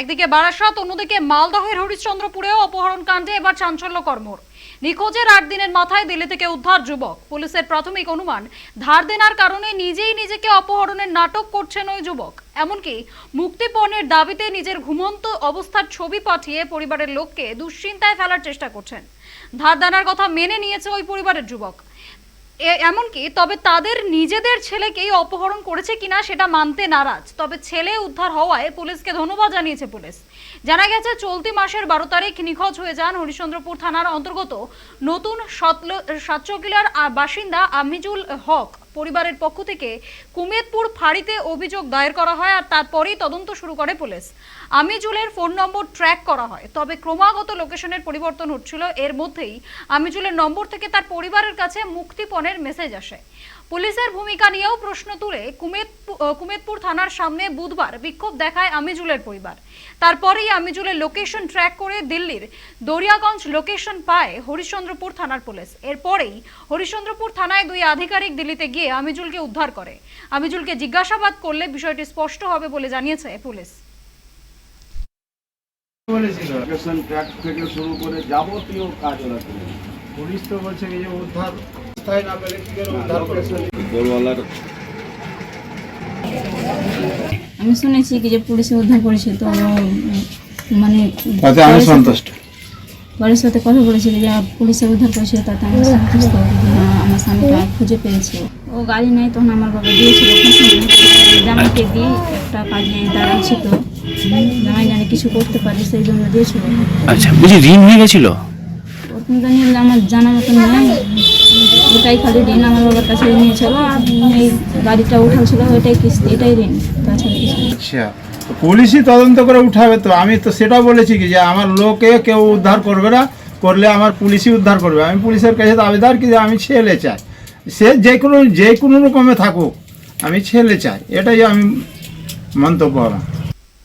একদিকে বারাসাত, অন্যদিকে মালদহের হরিশ্চন্দ্রপুরেও অপহরণ কাণ্ডে এবার চাঞ্চল্য কর্মর নিখোঁজের আট দিনের মাথায় দিল্লি থেকে উদ্ধার যুবক। পুলিশের প্রাথমিক অনুমান, ধার দেনার কারণে নিজেই নিজেকে অপহরণের নাটক করছেন ওই যুবক। এমনকি মুক্তিপণের দাবিতে নিজের ঘুমন্ত অবস্থার ছবি পাঠিয়ে পরিবারের লোককে দুশ্চিন্তায় ফেলার চেষ্টা করছেন। ধার দেনার কথা মেনে নিয়েছে ওই পরিবারের যুবক। এমনকি তবে তাদের নিজেদের ছেলেকেই অপহরণ করেছে কিনা সেটা মানতে নারাজ। তবে ছেলে উদ্ধার হওয়ায় পুলিশকে ধন্যবাদ জানিয়েছে পুলিশ। জানা গেছে, চলতি মাসের বারো তারিখ নিখোঁজ হয়ে যান হরিশ্চন্দ্রপুর থানার অন্তর্গত নতুন সাতচকিলার বাসিন্দা আমিজুল হক। পরিবারের পক্ষ থেকে কুমেদপুর ফাঁড়িতে অভিযোগ দায়ের করা হয় আর তারপরেই তদন্ত শুরু করে পুলিশ। আমিজুলের ফোন নম্বর ট্র্যাক করা হয়, তবে ক্রমাগত লোকেশনের পরিবর্তন হচ্ছিল। এর মধ্যেই আমিজুলের নম্বর থেকে তার পরিবারের কাছে মুক্তিপণের মেসেজ আসে। পুলিশের ভূমিকা নিয়েও প্রশ্ন তুলে কুমেদপুর থানার সামনে বুধবার বিক্ষোভ দেখায় আমিজুলের পরিবার। তারপরেই আমিজুলের লোকেশন ট্র্যাক করে দিল্লির দরিয়াগঞ্জ লোকেশন পায় হরিশ্চন্দ্রপুর থানার পুলিশ। এরপরেই হরিশ্চন্দ্রপুর থানায় দুই আধিকারিক দিল্লিতে গিয়ে আমিজুলকে উদ্ধার করে। আমিজুলকে জিজ্ঞাসাবাদ করলে বিষয়টি স্পষ্ট হবে বলে জানিয়েছে পুলিশ। বলেছিল লোকেশন ট্র্যাক থেকে শুরু করে যাবতীয় কাজ ওরা পুলিশ তো বলছে যে উদ্ধার আমি শুনেছি কি যে পুলিশে উদ্ধার করেছে তো মানে আমি সাথে- সন্তুষ্ট। বাড়ির সাথে কথা বলেছিল যে পুলিশে উদ্ধার করেছে তাতে আমি সন্তুষ্ট। আমার স্বামীটা খুঁজে পেয়েছে। ও গাড়ি নাই তখন আমার বাবা দিয়েছিল। জামাইকে দিয়ে একটা কাজে দাঁড়াচ্ছি তো জামাই জানে কিছু করতে পারি সেই জন্য দিয়েছিল। আচ্ছা বুঝি ঋণ হয়ে গেছিল? প্রথম জানি আমার জানা মতো নেই। ওটাই খালি ঋণ আমার বাবার কাছে নিয়েছিল আর এই গাড়িটা উঠাচ্ছিল ওইটাই কিস্তি, এটাই ঋণ আচ্ছা পুলিশই তদন্ত করে উঠাবে তো। আমি তো সেটা বলেছি কি যে আমার লোকে কেউ উদ্ধার করবে না, করলে আমার পুলিশই উদ্ধার করবে। আমি পুলিশের কাছে দাবিদার কি যে আমি ছেলে চাই। সে যে কোনো যে কোনো রকমে থাকুক, আমি ছেলে চাই। এটাই আমি মন্তব্য আমার